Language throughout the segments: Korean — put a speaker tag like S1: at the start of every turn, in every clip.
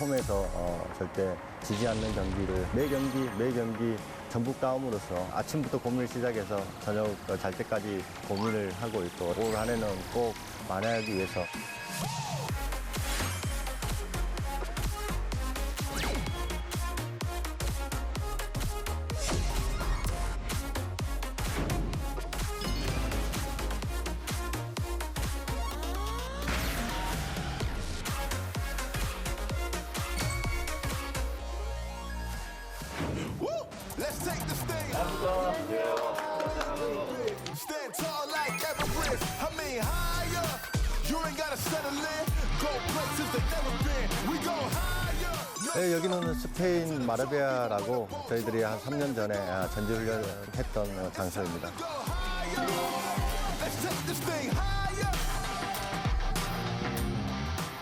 S1: 홈에서 어, 절대 지지 않는 경기를 매 경기 매 경기 전부 싸움으로써 아침부터 고민을 시작해서 저녁 어, 잘 때까지 고민을 하고 있고 올 한해는 꼭 만회하기 위해서 네, 여기는 스페인 마르베아라고 저희들이 한 3년 전에 아, 전지훈련을 했던 어, 장소입니다.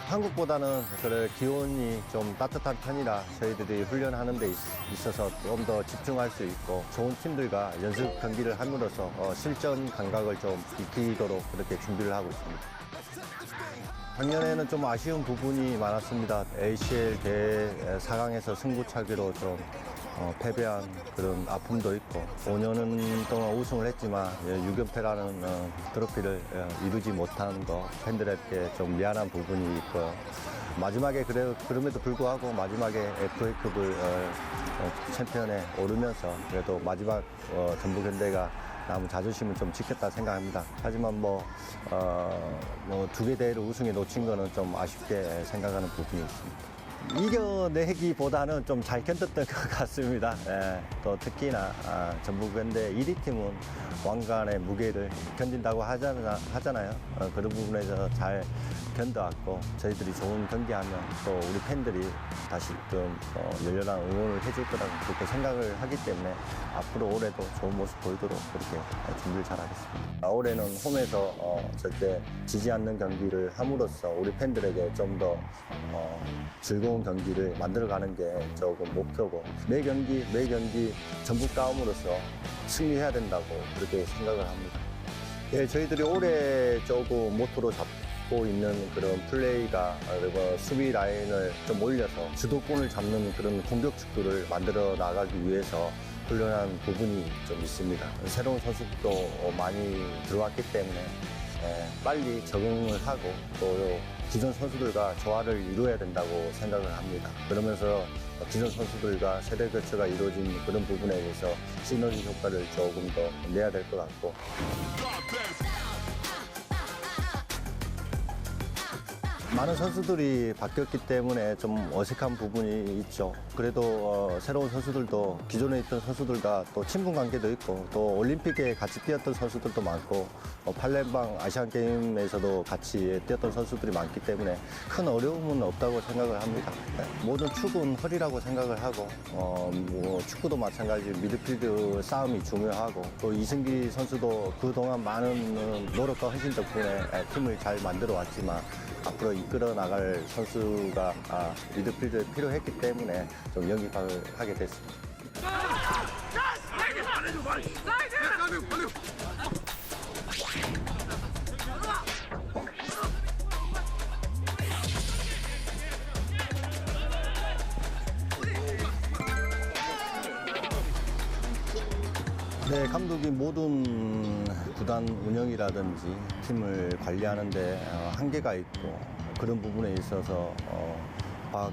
S1: 한국보다는 그래 기온이 좀 따뜻한 편이라 저희들이 훈련하는 데 있- 있어서 좀 더 집중할 수 있고 좋은 팀들과 연습 경기를 함으로써 어, 실전 감각을 좀 익히도록 그렇게 준비를 하고 있습니다. 작년에는 좀 아쉬운 부분이 많았습니다. ACL 대회 4강에서 승부차기로 좀 어, 패배한 그런 아픔도 있고 5년 동안 우승을 했지만 6연패라는 어, 트로피를 어, 이루지 못한 거 팬들에게 좀 미안한 부분이 있고요. 마지막에 그래, 그럼에도 불구하고 마지막에 FA컵을 어, 어, 챔피언에 오르면서 그래도 마지막 어, 전북현대가 남은 자존심을 좀 지켰다 생각합니다. 하지만 뭐, 어, 뭐, 두 개 대회를 우승에 놓친 거는 좀 아쉽게 생각하는 부분이 있습니다. 이겨내기보다는 좀 잘 견뎠던 것 같습니다. 예, 또 특히나 아, 전북현대 1위 팀은 왕관의 무게를 견딘다고 하잖아, 하잖아요. 어, 그런 부분에서 잘 견뎌왔고 저희들이 좋은 경기하면 또 우리 팬들이 다시금 어, 열렬한 응원을 해줄 거라고 그렇게 생각을 하기 때문에 앞으로 올해도 좋은 모습 보이도록 그렇게 준비를 잘 하겠습니다. 아, 올해는 홈에서 어, 절대 지지 않는 경기를 함으로써 우리 팬들에게 좀 더 어, 즐거운 경기를 만들어가는 게 조금 목표고 매 경기 매 경기 전부 싸움으로써 승리해야 된다고 그렇게 생각을 합니다. 예, 저희들이 올해 조금 모토로 잡고 있는 그런 플레이가 그리고 수비 라인을 좀 올려서 주도권을 잡는 그런 공격 축구를 만들어 나가기 위해서 훈련한 부분이 좀 있습니다. 새로운 선수도 많이 들어왔기 때문에 예, 빨리 적응을 하고 또 기존 선수들과 조화를 이루어야 된다고 생각을 합니다. 그러면서 기존 선수들과 세대 교체가 이루어진 그런 부분에 대해서 시너지 효과를 조금 더 내야 될 것 같고 많은 선수들이 바뀌었기 때문에 좀 어색한 부분이 있죠. 그래도 어, 새로운 선수들도 기존에 있던 선수들과 또 친분 관계도 있고 또 올림픽에 같이 뛰었던 선수들도 많고 어, 팔렘방 아시안 게임에서도 같이 뛰었던 선수들이 많기 때문에 큰 어려움은 없다고 생각을 합니다. 네. 모든 축은 허리라고 생각을 하고 어, 뭐 축구도 마찬가지 미드필드 싸움이 중요하고 또 이승기 선수도 그동안 많은 노력과 헌신 덕분에 에, 팀을 잘 만들어 왔지만 앞으로 이끌어 나갈 선수가 아, 미드필드에 필요했기 때문에 좀 영입을 하게 됐습니다. 네, 감독이 모든 구단 운영이라든지 팀을 관리하는데 어, 한계가 있고 그런 부분에 있어서 어, 박,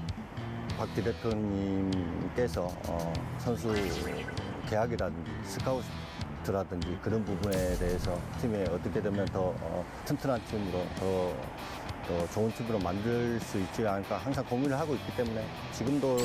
S1: 박 디렉터님께서 어, 선수 계약이라든지 스카우트라든지 그런 부분에 대해서 팀에 어떻게 되면 더 어, 튼튼한 팀으로 더, 더 좋은 팀으로 만들 수 있지 않을까 항상 고민을 하고 있기 때문에 지금도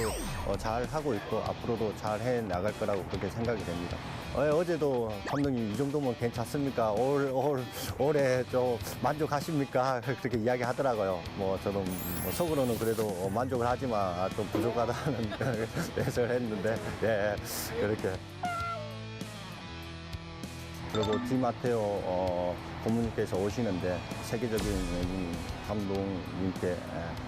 S1: 어, 잘 하고 있고 앞으로도 잘 해 나갈 거라고 그렇게 생각이 됩니다. 어, 제도 감독님 이 정도면 괜찮습니까? 올, 올, 올해 좀 만족하십니까? 그렇게 이야기 하더라고요. 뭐 저는 뭐 속으로는 그래도 어, 만족을 하지만 아, 좀 부족하다는 예상을 했는데, 예, 그렇게. 그리고 디마테오 어, 고문님께서 오시는데 세계적인 감독님께 에,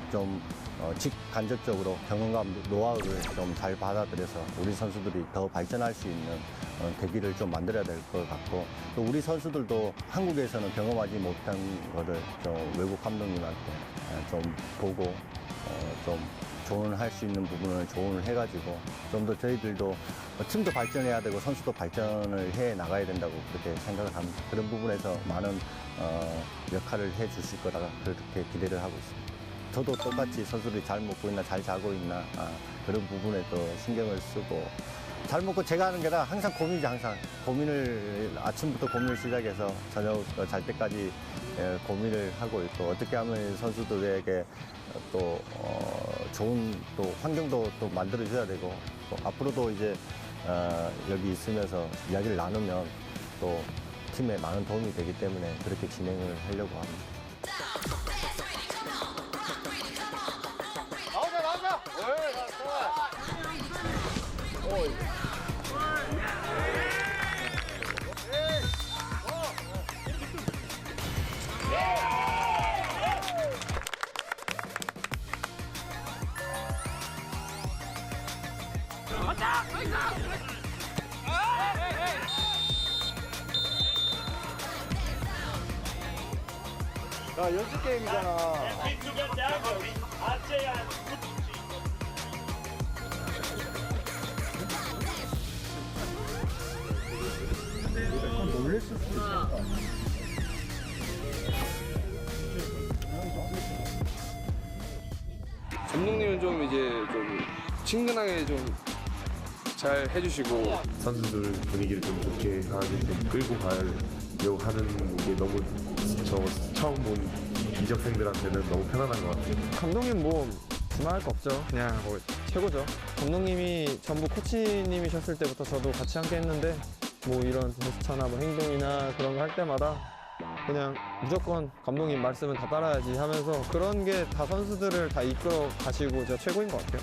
S1: 좀 어, 직간접적으로 경험과 노하우를 좀 잘 받아들여서 우리 선수들이 더 발전할 수 있는 어, 계기를 좀 만들어야 될 것 같고 또 우리 선수들도 한국에서는 경험하지 못한 거를 좀 외국 감독님한테 에, 좀 보고 어, 좀 조언할 수 있는 부분을 조언을 해가지고 좀 더 저희들도 팀도 발전해야 되고 선수도 발전을 해 나가야 된다고 그렇게 생각을 합니다. 그런 부분에서 많은 어, 역할을 해 주실 거다 그렇게 기대를 하고 있습니다. 저도 똑같이 선수들이 잘 먹고 있나 잘 자고 있나 아, 그런 부분에 또 신경을 쓰고 잘 먹고 제가 하는 게 아니라 항상 고민이지 항상 고민을 아침부터 고민을 시작해서 저녁 어, 잘 때까지 예, 고민을 하고 있고 어떻게 하면 선수들에게 또 어, 좋은 또 환경도 또 만들어줘야 되고 또 앞으로도 이제 어, 여기 있으면서 이야기를 나누면 또 팀에 많은 도움이 되기 때문에 그렇게 진행을 하려고 합니다.
S2: 감독님은 좀 이제 좀 친근하게 좀 잘 해주시고
S3: 선수들 분위기를 좀 좋게 좀 끌고 가려고 하는 게 너무 저 처음 본 이적생들한테는 너무 편안한 것 같아요.
S4: 감독님 뭐 두말할 거 없죠. 그냥 뭐 최고죠. 감독님이 전부 코치님이셨을 때부터 저도 같이 함께 했는데 뭐 이런 제스처나 뭐 행동이나 그런 거 할 때마다 그냥 무조건 감독님 말씀은 다 따라야지 하면서 그런 게 다 선수들을 다 이끌어 가시고 저 최고인 것 같아요.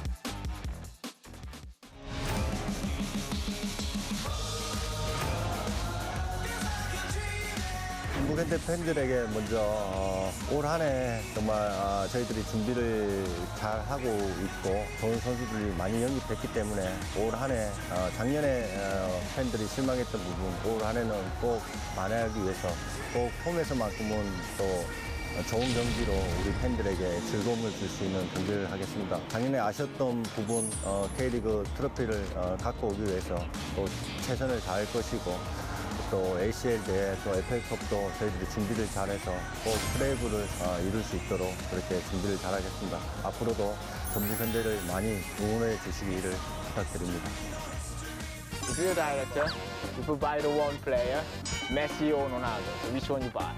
S1: 현대 팬들에게 먼저 어, 올 한해 정말 아, 저희들이 준비를 잘 하고 있고 좋은 선수들이 많이 영입됐기 때문에 올 한해 작년에 어, 팬들이 실망했던 부분 올 한 해는 꼭 만회하기 위해서 꼭 홈에서만큼은 또 좋은 경기로 우리 팬들에게 즐거움을 줄 수 있는 경기를 하겠습니다. 작년에 아쉬웠던 부분 어, K리그 트로피를 어, 갖고 오기 위해서 또 최선을 다할 것이고 또 ACL 대회 또 FA컵도 저희들이 준비를 잘해서 꼭 트래블을 어, 이룰 수 있도록 그렇게 준비를 잘하겠습니다. 앞으로도 전북 현대를 많이 응원해 주시기를 부탁드립니다.
S5: If you're a director, you the one player, Messi or Ronaldo. So which one you buy?